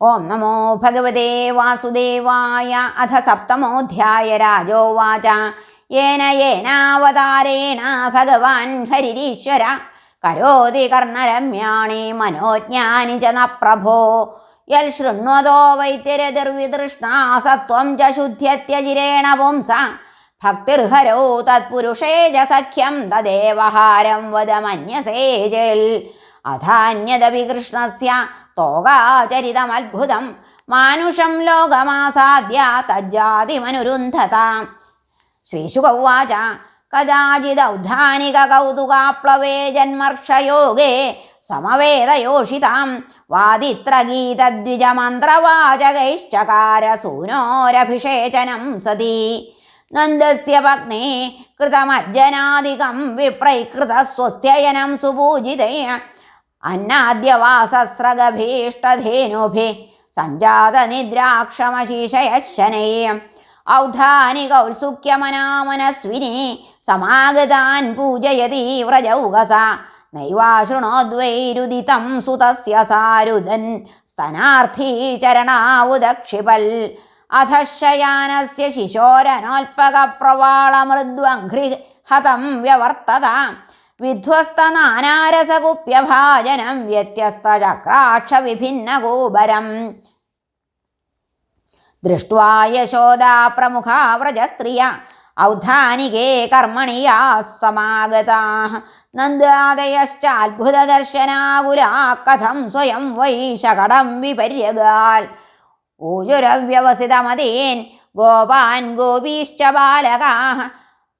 ഓം നമോ ഭഗവതേ വാസുദേവായ അഥ സപ്തമോധ്യായ രാജോവാച. യേന യേനാവതാരേണ ഭഗവാൻ ഹരിരീശ്വര. കരോതി കർണരമ്യാണി മനോജ്ഞാനി ച പ്രഭോ. യൽ ശൃണ്വതോ വൈത്യരതിർവിതൃഷ്ണാ സത്വം ച ശുദ്ധ്യത്യജിരേണ പുംസ. ഭക്തിർഹരോ തത്പുരുഷേ ച സഖ്യം തദേവഹാരം വദമന്യസേജൽ അഥാന്യദപി കൃഷ്ണസ്യ തോകാചരിതമത്ഭുതം. മാനുഷം ലോകമാസാദ്യ തജ്ജാതിമനുരുന്ധതാം. ശ്രീശുകൗവാച കഥാചിദൗദ്ധാനിക കൗതുകാപ്ലവേ ജന്മർഷയോഗേ സമവേദയോഷിതാം വാദിത്രഗീതദ്വിജമന്ത്രവാചകൈശ്ചകാര സൂനോരഭിഷേചനം സതി. നന്ദസ്യ പത്നേ കൃതമജ്ജനാദികം വിപ്രൈകൃതസ്വസ്ത്യയനം സുപൂജിതേ. അന്നാദ്യവാസസ്രഗഭീഷ്ടധേനുഭി ഔധാനി ഔധാനികൗത്സുക്യമനാമനസ്വിനി സമാഗതാൻ പൂജയതി വ്രജൗകസ നൈവാശൃണോദ്വൈരുദിതം സുതസ്യ സാരുദൻ സ്തനാർത്ഥീ ചരണാവുദക്ഷിപൽ. അധശയാനസ്യ ശിശോരനോൽപകപ്രവാളമൃദ്വഘ്രി ഹതം വ്യവർത്തത. വിധ്വസ്തനാനാരസകുപ്യഭാജനം വ്യത്യസ്തചക്രാക്ഷവിഭിന്നഗോപരം ദൃഷ്ട്വാ യശോദാ പ്രമുഖാ വ്രജസ്ത്രിയ ഔദ്ധാനികേ കർമ്മണി യാ സമാഗതാ. നന്ദാദയശ്ചാത്ഭുതദർശനാകുലാ കഥം സ്വയം വൈശകടം വിപര്യഗാൽ. ഊജുരവ്യവസിതമതീൻ ഗോപാൻ ഗോപീശ്ച ബാലകാ.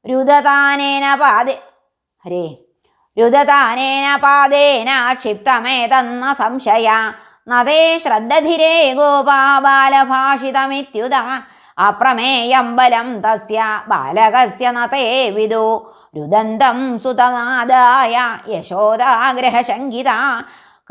രുദതാനേന പാദേ ഹരേ. രുദതാനേന പാദേന ക്ഷിപ്തമേതന്ന സംശയ. നദേ ശ്രദ്ധധിരേ ഗോപാ ബാലഭാഷിതമിത്യുത അപ്രമേയം ബലം തസ്യ ബാലകസ്യ നതേ വിദു. രുദന്തം സുതമാദായ യശോദാഗ്രഹശങ്കിത.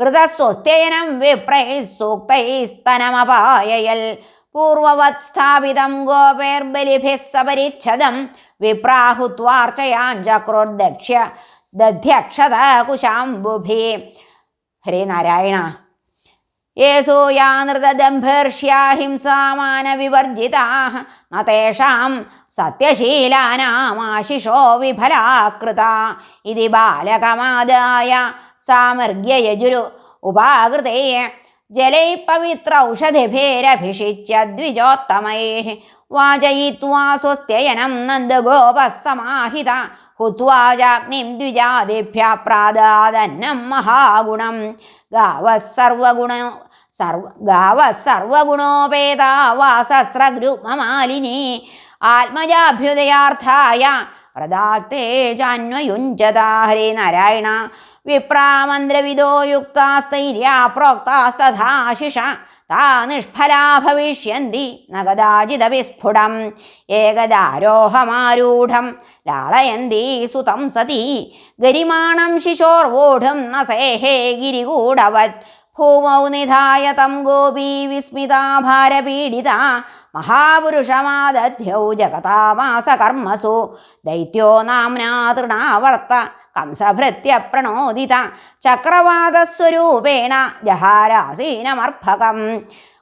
കൃതസ്വസ്ത്യയനം വിപ്രൈः സൂക്തൈസ്തനമപായയൽ. പൂർവവത് സ്ഥാപിതം ഗോപേർബലിഭിസ്സപരിച്ഛദം വിപ്രാഹുത്വാർച്ചയാഞ്ചക്രോർദക്ഷ്യ. ദധ്യക്ഷത കുശാംബുഭി ഹരേ നാരായണ. യേസൂയാ നൃതദംഭർഷ്യാ ഹിംസാമാനവിവർജിതാ. ന തേഷാം സത്യശീലാനാമാശിഷോ വിഫലാകൃത. ഇതി ബാലകമാദായ സാമർഗ്യയജുരു ഉപാകൃതേ. ജലൈ പവിത്രൗഷധിഭിരഭിഷിച്യ ദ്വിജോത്തമൈ വാചയിത്വാ സ്വസ്ത്യയനം നന്ദഗോപः സമാഹിത ഹുത്വാ ചാഗ്നിം ദ്വിജാദിഭ്യ പ്രാദാദന്നം മഹാഗുണം. ഗാവः സർവഗുണ സർവ ഗാവः സർവഗുണോപേതാ വാസസ്രഗൃമമാലിനി ആത്മജാഭ്യുദയാർത്ഥായ പ്രദാത്തേ നാരായണ വിപ്രാമന്ത്രവിദോ യുക്താസ്തൈര്യാ പ്രോക്താസ്തഥാശിഷ താ നിഷ്ഫലാ ഭവിഷ്യന്തി നഗദാചിത വിസ്ഫുടം ഏകദാരോഹമാരൂഢം ലാളയന്തി സുതം സതി ഗരിമാണം ശിശോർവോഢം നസേഹേ ഗിരികൂടവത് ഭൂമൗ നിധായ തം ഗോപീ വിസ്മിതാഭാരപീഡിത മഹാപുരുഷമാദധ്യൗ ജഗതാമാസ കർമ്മസു ദൈത്യോ നാംനാ തൃണാവർത്ത കംസഭൃത്യ പ്രണോദിത ചക്രവാതസ്വരൂപേണ ജഹാരാസീനമർഭകം.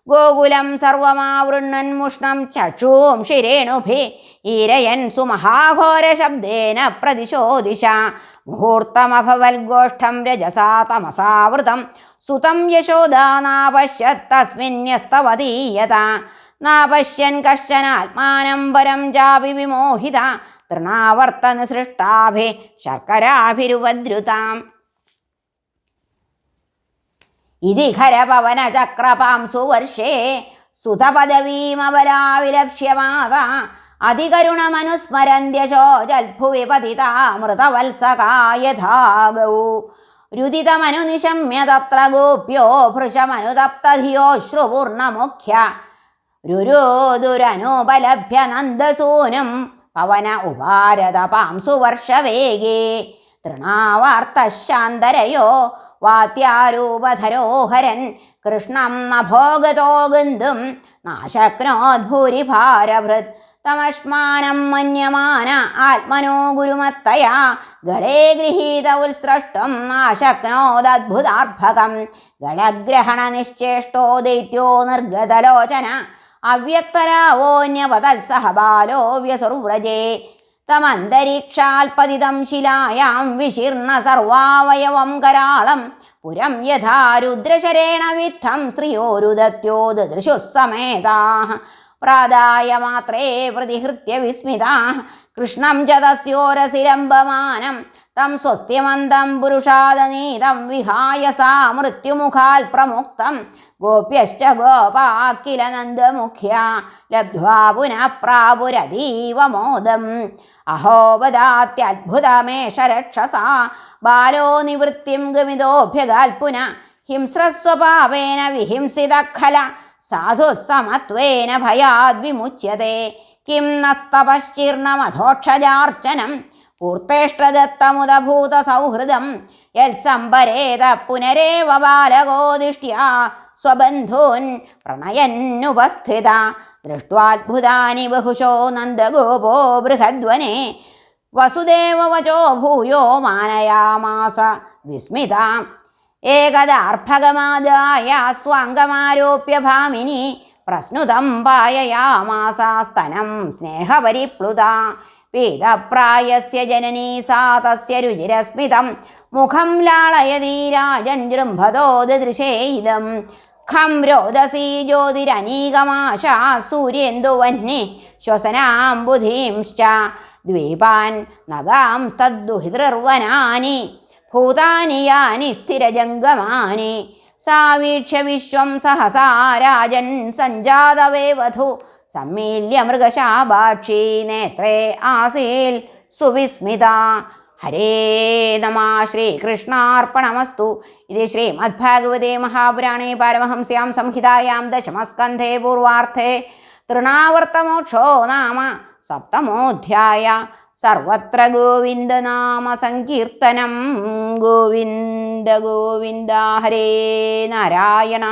ഗോകുലം സർവമാവൃണ്ണന്മുഷ്ണം ചക്ഷൂം ശിരേണുഭി ഈരയൻ സുമഹാഘോരശബ്ദേന പ്രതിശോദിശ മുഹൂർത്തമഭവൽഗോഷ്ഠം രജസാ തമസാവൃതം സുതം യശോദാ നാപശ്യത്തസ്മിന്യസ്തവതീയത നാപശ്യൻ കശ്ചനാത്മാനം പരം ചാപി വിമോഹിത തൃണാവർത്തന സൃഷ്ടാഭി ശർക്കരാഭിരുപദ്രുതാം ഇതി ഖരപവനചക്രപാംസു വർഷേ സുതപദവീമവലാവിലക്ഷ്യമാത അതികരുണമനുസ്മരന്ത്യശോജൽഭുവി പതിതാമൃതവത്സകായഥാഗൗ രുദിതമനുനിശമ്യ തത്ര ഗോപ്യോ ഭൃശമനുതപ്തധിയോശ്രുപൂർണമുഖ്യ രുരോദുരനുപലഭ്യ നന്ദസൂനും പവന ഉപാരത പാംസു വർഷവേഗേ തൃണാവാർത്തശാന്തരയോ വാത്യാരൂപധരോഹരൻ കൃഷ്ണം നഭോഗതോ ഗന്ധും നാശക്നോദ്ഭൂരിഭാരഭൃത്. തമശ്മാനം മന്യമാന ആത്മനോ ഗുരുമത്തയാ ഗളേ ഗൃഹീത ഉത്സൃഷ്ടം നാശക്നോദദ്ഭുതാർഭകം. ഗളഗ്രഹണ നിശ്ചേഷ്ടോ ദൈത്യോ നിർഗതലോചന അവ്യക്തരാവോന്യപതത്സഹ ബാലോ വ്യസുർവ്രജേ തമന്തരീക്ഷാൽപതിതം ശിലായാം വിശീർണ സർവാവയവം കരാളം. പുരം യഥാ രുദ്രശരേണ വിദ്ധം സ്ത്രിയോരുദത്യോ ദദൃശുഃ സമേതാः പ്രാദായ മാത്രേ പ്രതിഹൃത്യ വിസ്മിതാ കൃഷ്ണം ച തസ്യോരസിരംബമാനം തം സ്വസ്ത്യമന്തം പുരുഷാദനീതം വിഹായ സാ മൃത്യുമുഖാൽ പ്രമുക്തം. ഗോപ്യശ്ച ഗോപാക്കില കില നന്ദമുഖ്യ ലബ്ധ്വാ പുനഃ പ്രാപുരതീവ മോദം അഹോപദാത്യത്ഭുതമേഷ രക്ഷസാ ബാലോ നിവൃത്തിം ഗമിതോഭ്യഗാൽപുന ഹിംസ്രസ്വപാവേന വിഹിംസിത ഖല സാധു സമത്വേന ഭയാദ്വിമുച്യത്തെ കിം നസ്തപശ്ചീർണമധോക്ഷജാർച്ചനം പൂർത്തേഷ്ടദത്തമുദഭൂത സൗഹൃദം യത്സംബരേത പുനരേവ ബാലകോദിഷ്ട്യാ സ്വബന്ധൂൻ പ്രണയന്നുപസ്ഥിത. ദൃഷ്ട്വാത്ഭുതാനി ബഹുശോ നന്ദഗോപോ ബൃഹദ്വനെ വസുദേവവചോ ഭൂയോ മാനയാമാസ വിസ്മിത. ഏകദാർഭകമാദായ സ്വാംഗമാരോപ്യ ഭാമിനി പ്രസ്നുതം പായയാമാസാസ്തനം സ്നേഹപരിപ്ലുത. പീതപ്രായസ്യ ജനനീ സാ രുചിരസ്മിതം. മുഖം ലാളയതീ രാജൻ ജൃംഭതോ ദൃശേയിതം. ഖം രോദസി ജ്യോതിരനീകമാശാ ശ്വസനാം ബുധീംശ്ച. ദ്വീപാൻ നഗാംസ്തദ്ദുഹിതൃർവനാനി ഭൂതാനി യാനി സ്ഥിരജംഗമാനി. സാവീക്ഷ്യ വിശ്വം സഹസാ രാജൻ സഞ്ജാതവേ വധു സമ്മീല്യ മൃഗശാഭാക്ഷി നേത്രേ ആസീൽ സുവിസ്മിത. ഹരേ നമ ശ്രീകൃഷ്ണാർപ്പണമസ്തു. ഇത് ശ്രീമദ്ഭാഗവതേ മഹാപുരാണേ പാരമഹംസ്യാം സംഹിതായാം ദശമസ്കന്ധേ പൂർവാർത്ഥേ. തൃണാവർത്തമോക്ഷോ നാമ സപ്തമോധ്യായ. സർവത്ര ഗോവിന്ദനാമ സങ്കീർത്തനം. ഗോവിന്ദ ഗോവിന്ദ ഹരേ നാരായണ.